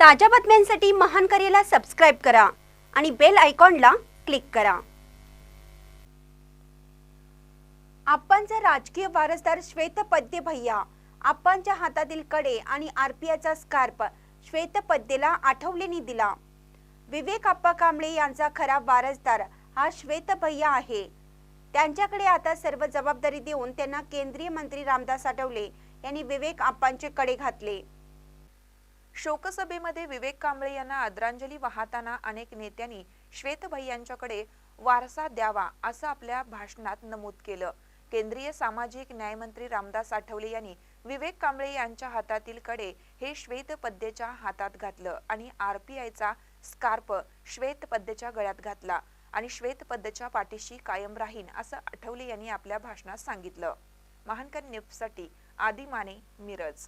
ताज्या बातम्यांसाठी महान करेला सबस्क्राईब करा आणि बेल आयकॉनला क्लिक करा. आप्पांचा राजकीय वारसदार श्वेतपद्ये भैया आप्पांच्या हातातील कडे आणि आरपीआयचा स्कार्प श्वेतपद्येला आठवलेनी दिला. विवेक आप्पा कांबळे यांचा खरा वारसदार हा श्वेत भैया आहे. त्यांच्याकडे आता सर्व जबाबदारी देऊन त्यांना केंद्रीय मंत्री रामदास आठवले यांनी विवेक आप्पांचे कडे घातले. शोकसभेमध्ये विवेक कांबळे यांना आदरांजली वाहताना अनेक नेत्यांनी श्वेतभैयांच्याकडे वारसा द्यावा असं आपल्या भाषणात नमूद केलं. केंद्रीय सामाजिक न्यायमंत्री रामदास आठवले यांनी विवेक कांबळे यांच्या हातातील कडे हे श्वेत पद्येच्या हातात घातलं आणि आरपीआयचा स्कार्प श्वेत पद्येच्या गळ्यात घातला आणि श्वेतपद्येच्या पाठीशी कायम राहीन असं आठवले यांनी आपल्या भाषणात सांगितलं. महानकर न्यूजसाठी आदिमाने मिरज.